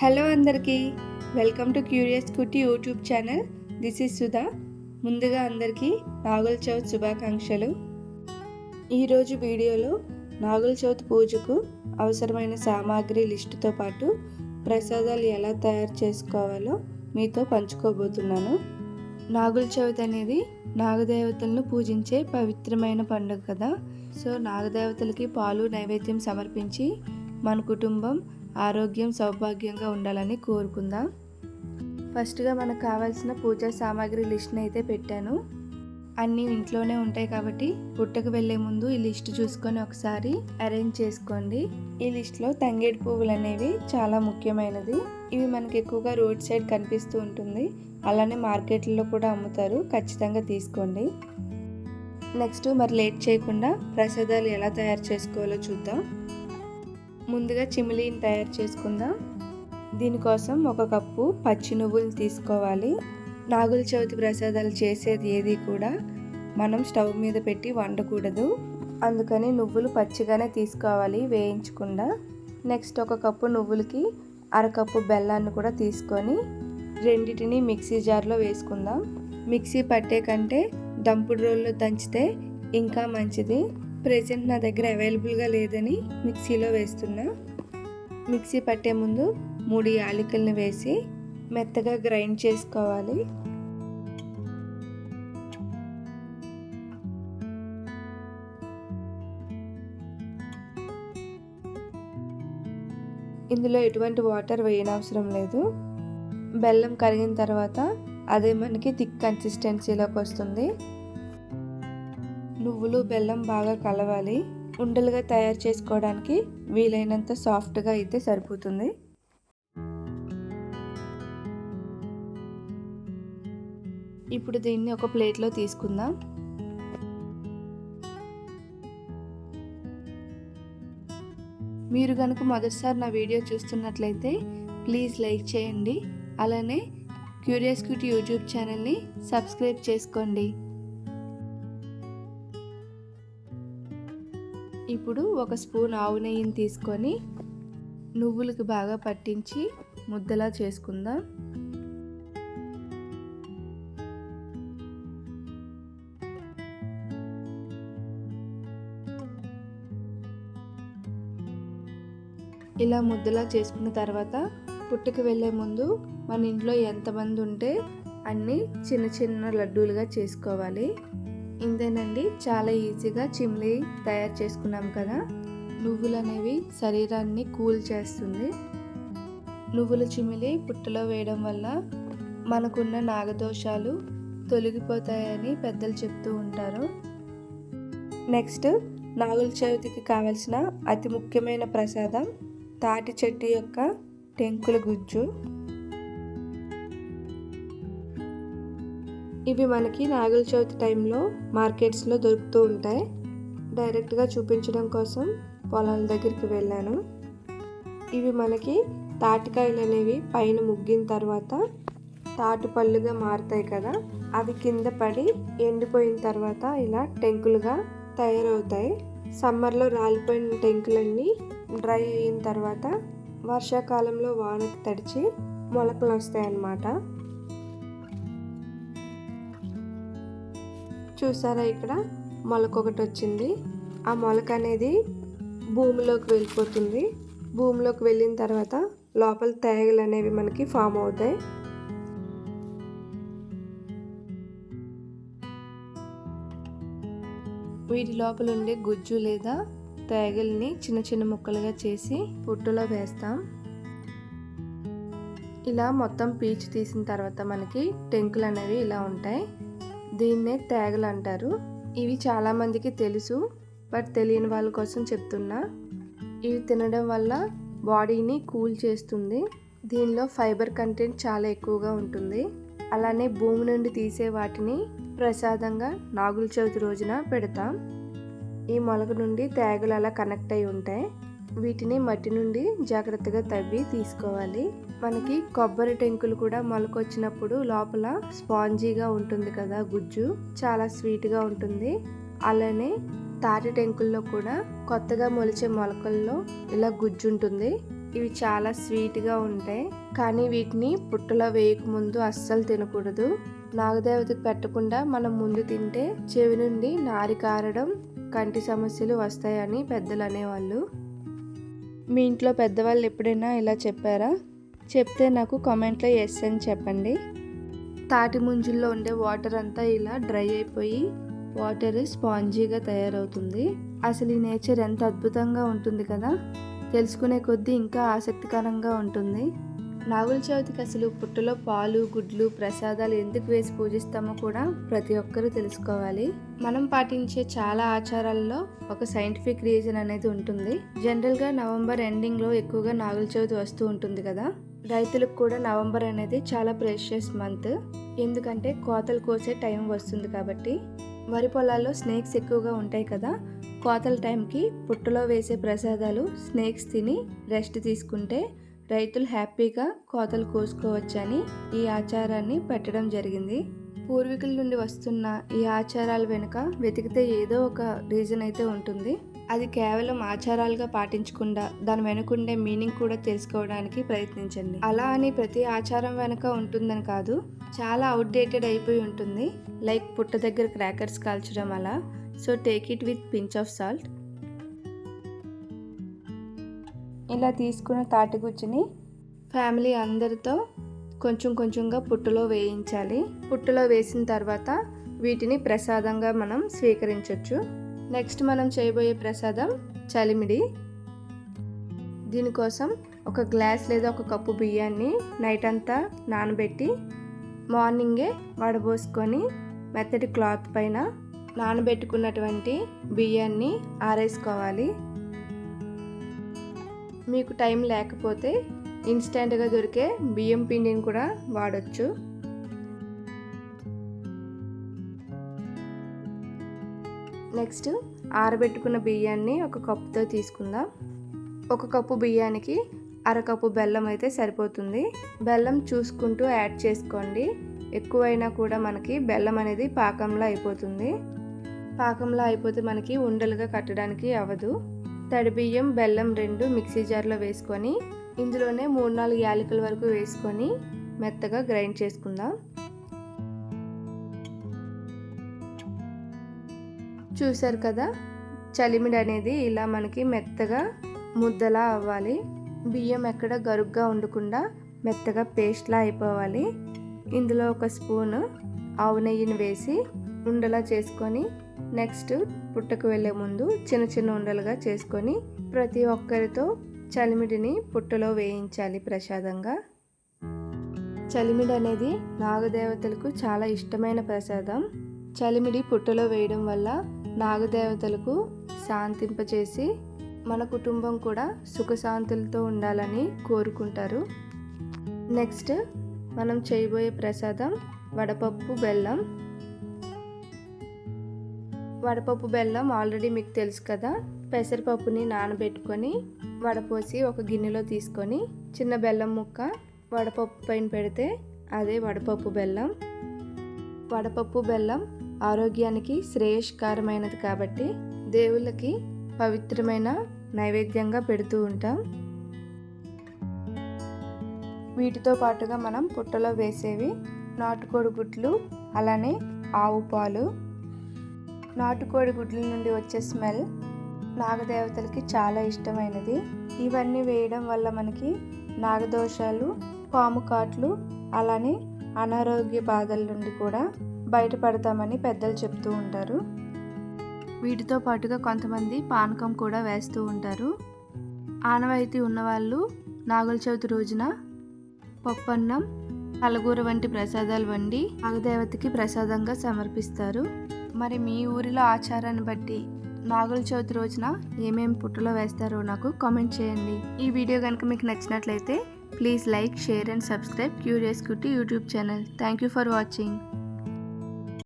Hello అందరికీ welcome to curious Kutti YouTube channel. This is Sudha. ముందుగా అందరికీ నాగుల చవిత్ శుభాకాంక్షలు. ఈరోజు వీడియోలో నాగుల చవిత్ పూజకు అవసరమైన సామాగ్రి లిస్టుతో పాటు ప్రసాదాలు ఎలా తయారు చేసుకోవాలో మీతో పంచుకోబోతున్నాను. నాగుల చవితి అనేది నాగదేవతలను పూజించే పవిత్రమైన పండుగ కదా. సో నాగదేవతలకి పాలు నైవేద్యం సమర్పించి మన కుటుంబం ఆరోగ్యం సౌభాగ్యంగా ఉండాలని కోరుకుందాం. ఫస్ట్గా మనకు కావాల్సిన పూజా సామాగ్రి లిస్ట్ని అయితే పెట్టాను. అన్నీ ఇంట్లోనే ఉంటాయి కాబట్టి పుట్టకు వెళ్ళే ముందు ఈ లిస్ట్ చూసుకొని ఒకసారి అరేంజ్ చేసుకోండి. ఈ లిస్ట్లో తంగేడు పువ్వులు అనేవి చాలా ముఖ్యమైనది. ఇవి మనకి ఎక్కువగా రోడ్ సైడ్ కనిపిస్తూ ఉంటుంది. అలానే మార్కెట్లో కూడా అమ్ముతారు. ఖచ్చితంగా తీసుకోండి. నెక్స్ట్ మరి లేట్ చేయకుండా ప్రసాదాలు ఎలా తయారు చేసుకోవాలో చూద్దాం. ముందుగా చిమిలీని తయారు చేసుకుందాం. దీనికోసం ఒక కప్పు పచ్చి నువ్వులు తీసుకోవాలి. నాగుల చవితి ప్రసాదాలు చేసేది ఏది కూడా మనం స్టవ్ మీద పెట్టి వండకూడదు. అందుకని నువ్వులు పచ్చిగానే తీసుకోవాలి వేయించకుండా. నెక్స్ట్ ఒక కప్పు నువ్వులకి అరకప్పు బెల్లాన్ని కూడా తీసుకొని రెండిటిని మిక్సీ జార్లో వేసుకుందాం. మిక్సీ పట్టే కంటే దంపుడు రోల్లో దంచితే ఇంకా మంచిది. ప్రజెంట్ నా దగ్గర అవైలబుల్గా లేదని మిక్సీలో వేస్తున్నా. మిక్సీ పట్టే ముందు మూడు యాలకులను వేసి మెత్తగా గ్రైండ్ చేసుకోవాలి. ఇందులో ఎటువంటి వాటర్ వేయనవసరం లేదు. బెల్లం కరిగిన తర్వాత అదే మనకి థిక్ కన్సిస్టెన్సీలోకి వస్తుంది. నువ్వులు బెల్లం బాగా కలవాలి. ఉండలుగా తయారు చేసుకోవడానికి వీలైనంత సాఫ్ట్గా అయితే సరిపోతుంది. ఇప్పుడు దీన్ని ఒక ప్లేట్లో తీసుకుందాం. మీరు కనుక మొదటిసారి నా వీడియో చూస్తున్నట్లయితే ప్లీజ్ లైక్ చేయండి. అలానే క్యూరియస్ యూట్యూబ్ ఛానల్ని సబ్స్క్రైబ్ చేసుకోండి. ఇప్పుడు ఒక స్పూన్ ఆవు నెయ్యిని తీసుకొని నువ్వులకు బాగా పట్టించి ముద్దలా చేసుకుందాం. ఇలా ముద్దలా చేసుకున్న తర్వాత పుట్టుకు వెళ్ళే ముందు మన ఇంట్లో ఎంతమంది ఉంటే అన్నీ చిన్న చిన్న లడ్డూలుగా చేసుకోవాలి. ఇంతేనండి. చాలా ఈజీగా చిమ్లీ తయారు చేసుకున్నాం కదా. నువ్వులు అనేవి శరీరాన్ని కూల్ చేస్తుంది. నువ్వుల చిమిలి పుట్టలో వేయడం వల్ల మనకున్న నాగదోషాలు తొలగిపోతాయని పెద్దలు చెప్తూ ఉంటారు. నెక్స్ట్ నాగుల చవితికి కావలసిన అతి ముఖ్యమైన ప్రసాదం తాటి చెట్టు యొక్క టెంకుల గుజ్జు. ఇవి మనకి నాగుల చవితి టైంలో మార్కెట్స్లో దొరుకుతూ ఉంటాయి. డైరెక్ట్గా చూపించడం కోసం పొలాల దగ్గరికి వెళ్ళాను. ఇవి మనకి తాటికాయలు అనేవి పైన ముగ్గిన తర్వాత తాటు పళ్ళుగా మారుతాయి కదా అవి కింద పడి ఎండిపోయిన తర్వాత ఇలా టెంకులుగా తయారవుతాయి. సమ్మర్లో రాలిపోయిన టెంకులన్నీ డ్రై అయిన తర్వాత వర్షాకాలంలో వానకు తడిచి మొలకలు వస్తాయి అన్నమాట చూసారా ఇక్కడ? మొలక ఒకటి వచ్చింది ఆ మొలక అనేది భూమిలోకి వెళ్ళిపోతుంది. భూమిలోకి వెళ్ళిన తర్వాత లోపల తేగలు అనేవి మనకి ఫామ్ అవుతాయి. వీటి లోపల ఉండే గుజ్జు లేదా తేగల్ని చిన్న చిన్న ముక్కలుగా చేసి పుట్టులో వేస్తాం. ఇలా మొత్తం పీచు తీసిన తర్వాత మనకి టెంకులు అనేవి ఇలా ఉంటాయి. దీన్నే తేగలు అంటారు. ఇవి చాలామందికి తెలుసు బట్ తెలియని వాళ్ళ కోసం చెప్తున్నా. ఇవి తినడం వల్ల బాడీని కూల్ చేస్తుంది. దీనిలో ఫైబర్ కంటెంట్ చాలా ఎక్కువగా ఉంటుంది. అలానే భూమి నుండి తీసే వాటిని ప్రసాదంగా నాగుల చవితి రోజున పెడతాం. ఈ మొలక నుండి తేగలు అలా కనెక్ట్ అయి ఉంటాయి. వీటిని మట్టి నుండి జాగ్రత్తగా తవ్వి తీసుకోవాలి. మనకి కొబ్బరి టెంకులు కూడా మొలకొచ్చినప్పుడు లోపల స్పాంజీగా ఉంటుంది కదా గుజ్జు చాలా స్వీట్గా ఉంటుంది. అలానే తాటి టెంకుల్లో కూడా కొత్తగా మొలిచే మొలకల్లో ఇలా గుజ్జు ఉంటుంది. ఇవి చాలా స్వీట్గా ఉంటాయి. కానీ వీటిని పుట్టలో వేయకముందు అస్సలు తినకూడదు. నాగదేవతకి పెట్టకుండా మనం ముందు తింటే చెవి నుండి నారి కారడం కంటి సమస్యలు వస్తాయని పెద్దలు అనేవాళ్ళు. మీ ఇంట్లో పెద్దవాళ్ళు ఎప్పుడైనా ఇలా చెప్పారా? చెప్తే నాకు కామెంట్లో ఎస్ అని చెప్పండి. తాటి ముంజుల్లో ఉండే వాటర్ అంతా ఇలా డ్రై అయిపోయి వాటర్ స్పాంజీగా తయారవుతుంది. అసలు ఈ నేచర్ ఎంత అద్భుతంగా ఉంటుంది కదా? తెలుసుకునే కొద్దీ ఇంకా ఆసక్తికరంగా ఉంటుంది. నాగుల చవితికి అసలు పుట్టలో పాలు గుడ్లు ప్రసాదాలు ఎందుకు వేసి పూజిస్తామో కూడా ప్రతి ఒక్కరూ తెలుసుకోవాలి. మనం పాటించే చాలా ఆచారాల్లో ఒక సైంటిఫిక్ రీజన్ అనేది ఉంటుంది. జనరల్గా నవంబర్ ఎండింగ్లో ఎక్కువగా నాగుల చవితి వస్తూ ఉంటుంది కదా. రైతులకు కూడా నవంబర్ అనేది చాలా ప్రెషియస్ మంత్ ఎందుకంటే కోతలు కోసే టైం వస్తుంది కాబట్టి. వరి పొలాల్లో స్నేక్స్ ఎక్కువగా ఉంటాయి కదా. కోతల టైంకి పుట్టలో వేసే ప్రసాదాలు స్నేక్స్ తిని రెస్ట్ తీసుకుంటే రైతులు హ్యాపీగా కోతలు కోసుకోవచ్చని ఈ ఆచారాన్ని పెట్టడం జరిగింది. పూర్వీకుల నుండి వస్తున్న ఈ ఆచారాల వెనుక వెతికితే ఏదో ఒక రీజన్ అయితే ఉంటుంది. అది కేవలం ఆచారాలుగా పాటించకుండా దాని వెనుకుండే మీనింగ్ కూడా తెలుసుకోవడానికి ప్రయత్నించండి. అలా అని ప్రతి ఆచారం వెనుక ఉంటుందని కాదు చాలా అవుట్డేటెడ్ అయిపోయి ఉంటుంది. లైక్ పుట్ట దగ్గర క్రాకర్స్ కాల్చడం అలా. So take it with pinch of salt. ఇలా తీసుకున్న తాటిగుజ్జుని ఫ్యామిలీ అందరితో కొంచెం కొంచెంగా పుట్టులో వేయించాలి. పుట్టులో వేసిన తర్వాత వీటిని ప్రసాదంగా మనం స్వీకరించవచ్చు నెక్స్ట్ మనం చేయబోయే ప్రసాదం చలిమిడి. దీనికోసం ఒక గ్లాస్ లేదా ఒక కప్పు బియ్యాన్ని నైట్ అంతా నానబెట్టి మార్నింగే వడబోసుకొని మెత్తటి క్లాత్ పైన నానబెట్టుకున్నటువంటి బియ్యాన్ని ఆరేసుకోవాలి. మీకు టైం లేకపోతే ఇన్స్టెంట్గా దొరికే బియ్యం పిండిని కూడా వాడచ్చు. నెక్స్ట్ ఆరబెట్టుకున్న బియ్యాన్ని ఒక కప్పుతో తీసుకుందాం. ఒక కప్పు బియ్యానికి అరకప్పు బెల్లం అయితే సరిపోతుంది. బెల్లం చూసుకుంటూ యాడ్ చేసుకోండి. ఎక్కువైనా కూడా మనకి బెల్లం అనేది పాకంలో అయిపోతుంది. పాకంలో అయిపోతే మనకి ఉండలుగా కట్టడానికి అవ్వదు. తడి బియ్యం బెల్లం రెండు మిక్సీ జార్లో వేసుకొని ఇందులోనే మూడు నాలుగు యాలకుల వరకు వేసుకొని మెత్తగా గ్రైండ్ చేసుకుందాం. చూసారు కదా? చలిమిడి అనేది ఇలా మనకి మెత్తగా ముద్దలా అవ్వాలి. బియ్యం ఎక్కడ గరుగ్గా ఉండకుండా మెత్తగా పేస్ట్లా అయిపోవాలి. ఇందులో ఒక స్పూను ఆవు నెయ్యిని వేసి ఉండలా చేసుకొని నెక్స్ట్ పుట్టకు వెళ్ళే ముందు చిన్న చిన్న ఉండలుగా చేసుకొని ప్రతి ఒక్కరితో చలిమిడిని పుట్టలో వేయించాలి ప్రసాదంగా. చలిమిడి అనేది నాగదేవతలకు చాలా ఇష్టమైన ప్రసాదం. చలిమిడి పుట్టలో వేయడం వల్ల నాగదేవతలకు శాంతింపచేసి మన కుటుంబం కూడా సుఖశాంతులతో ఉండాలని కోరుకుంటారు. నెక్స్ట్ మనం చేయబోయే ప్రసాదం వడపప్పు బెల్లం. వడపప్పు బెల్లం ఆల్రెడీ మీకు తెలుసు కదా. పెసరపప్పుని నానబెట్టుకొని వడపోసి ఒక గిన్నెలో తీసుకొని చిన్న బెల్లం ముక్క వడపప్పు పైన పెడితే అదే వడపప్పు బెల్లం. వడపప్పు బెల్లం ఆరోగ్యానికి శ్రేయస్కరమైనది కాబట్టి దేవుళ్ళకి పవిత్రమైన నైవేద్యంగా పెడుతూ ఉంటాం. వీటితో పాటుగా మనం పుట్టలో వేసేవి నాటుకోడి గుడ్లు అలానే ఆవు పాలు నాటుకోడి గుడ్ల నుండి వచ్చే స్మెల్ నాగదేవతలకి చాలా ఇష్టమైనది. ఇవన్నీ వేయడం వల్ల మనకి నాగదోషాలు పాము కాట్లు అలానే అనారోగ్య బాధల నుండి కూడా బయటపడతామని పెద్దలు చెప్తూ ఉంటారు. వీటితో పాటుగా కొంతమంది పానకం కూడా వేస్తూ ఉంటారు. ఆనవాయితీ ఉన్నవాళ్ళు నాగుల చవితి రోజున పప్పన్నం కలగూర వంటి ప్రసాదాలు వండి నాగదేవతకి ప్రసాదంగా సమర్పిస్తారు. మరి మీ ఊరిలో ఆచారాన్ని బట్టి నాగుల చవితి రోజున ఏమేమి పుట్టలో వేస్తారో నాకు కామెంట్ చేయండి. ఈ వీడియో కనుక మీకు నచ్చినట్లయితే please like share and subscribe curious Kutti YouTube channel. Thank you for watching.